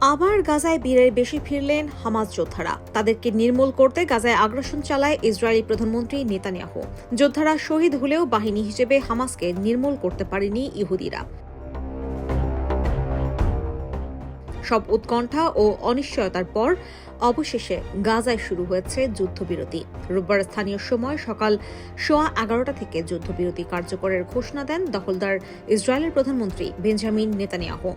আবার গাজায় বীরের বেশি ফিরলেন হামাজ যোদ্ধারা। তাদেরকে নির্মূল করতে গাজায় আগ্রাসন চালায় ইসরায়েলি প্রধানমন্ত্রী নেতানিয়াহু। যোদ্ধারা শহীদ হলেও বাহিনী হিসেবে হামাসকে নির্মূল করতে পারেনি ইহুদিরা। সব উৎকণ্ঠা ও অনিশ্চয়তার পর অবশেষে গাজায় শুরু হয়েছে যুদ্ধবিরতি। রোববার স্থানীয় সময় সকাল সোয়া এগারোটা থেকে যুদ্ধবিরতি কার্যকরের ঘোষণা দেন দখলদার ইসরায়েলের প্রধানমন্ত্রী বেঞ্জামিন নেতানিয়াহু।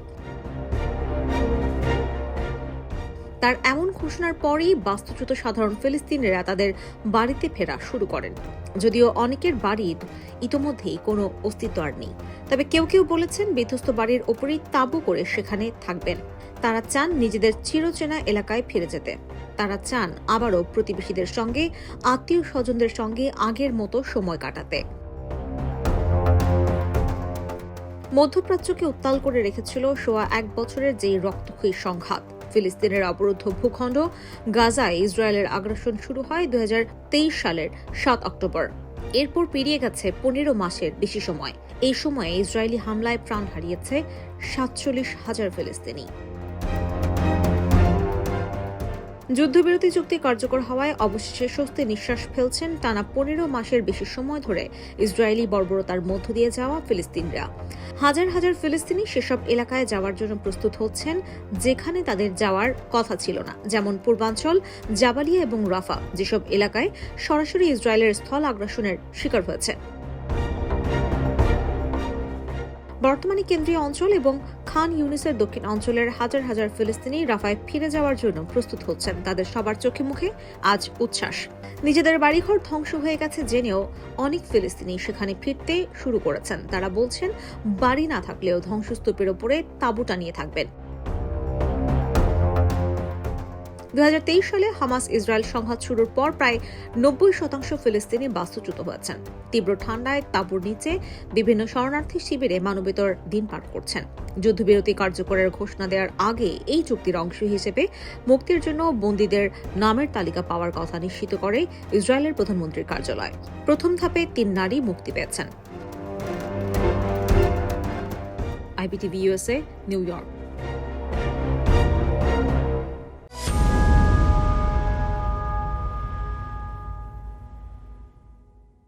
তার এমন ঘোষণার পরেই বাস্তুচ্যুত সাধারণ ফিলিস্তিনিরা তাদের বাড়িতে ফেরা শুরু করেন। যদিও অনেকের বাড়ির ইতোমধ্যেই কোনো অস্তিত্ব আর নেই। তবে কেউ কেউ বলেছেন বিধ্বস্ত বাড়ির ওপরেই তাঁবু করে সেখানে থাকবেন। তারা চান নিজেদের চিরচেনা এলাকায় ফিরে যেতে। তারা চান আবারও প্রতিবেশীদের সঙ্গে আত্মীয় স্বজনদের সঙ্গে আগের মতো সময় কাটাতে। মধ্যপ্রাচ্যকে উত্তাল করে রেখেছিল সোয়া এক বছরের যেই রক্তক্ষয়ী সংঘাত। ফিলিস্তিনের অবরুদ্ধ ভূখণ্ড গাজায় ইসরায়েলের আগ্রাসন শুরু হয় দুই হাজার তেইশ সালের সাত অক্টোবর। এরপর পেরিয়ে গেছে পনেরো মাসের বেশি সময়। এই সময়ে ইসরায়েলি হামলায় প্রাণ হারিয়েছে সাতচল্লিশ হাজার ফিলিস্তিনি। যুদ্ধবিরতি চুক্তি কার্যকর হওয়ায় অবশেষে স্বস্তি নিঃশ্বাস ফেলছেন টানা পনেরো মাসের বেশি সময় ধরে ইসরায়েলি বর্বরতার মধ্য দিয়ে যাওয়া ফিলিস্তিনরা। হাজার হাজার ফিলিস্তিনি সেসব এলাকায় যাওয়ার জন্য প্রস্তুত হচ্ছেন, যেখানে তাদের যাওয়ার কথা ছিল না, যেমন পূর্বাঞ্চল, জাবালিয়া এবং রাফা, যেসব এলাকায় সরাসরি ইসরায়েলের স্থল আগ্রাসনের শিকার হয়েছে। বর্তমানে কেন্দ্রীয় অঞ্চল এবং খান ইউনিসের দক্ষিণ অঞ্চলের হাজার হাজার ফিলিস্তিনি রাফায় ফিরে যাওয়ার জন্য প্রস্তুত হচ্ছেন। তাদের সবার চোখে মুখে আজ উচ্ছ্বাস। নিজেদের বাড়িঘর ধ্বংস হয়ে গেছে জেনেও অনেক ফিলিস্তিনি সেখানে ফিরতে শুরু করেছেন। তারা বলছেন, বাড়ি না থাকলেও ধ্বংসস্তূপের ওপরে তাঁবু টানিয়ে থাকবেন। দু হাজার তেইশ সালে হামাস ইসরায়েল সংঘাত শুরুর পর প্রায় নব্বই শতাংশ ফিলিস্তিনি বাস্তুচ্যুত হয়েছেন। তীব্র ঠান্ডায় তাঁবুর নিচে বিভিন্ন শরণার্থী শিবিরে মানবেতর দিন পার করছেন। যুদ্ধবিরতি কার্যকরের ঘোষণা দেওয়ার আগে এই চুক্তির অংশ হিসেবে মুক্তির জন্য বন্দীদের নামের তালিকা পাওয়ার কথা নিশ্চিত করে ইসরায়েলের প্রধানমন্ত্রীর কার্যালয়। প্রথম ধাপে তিন নারী মুক্তি পেয়েছেন। IBTV USA New York.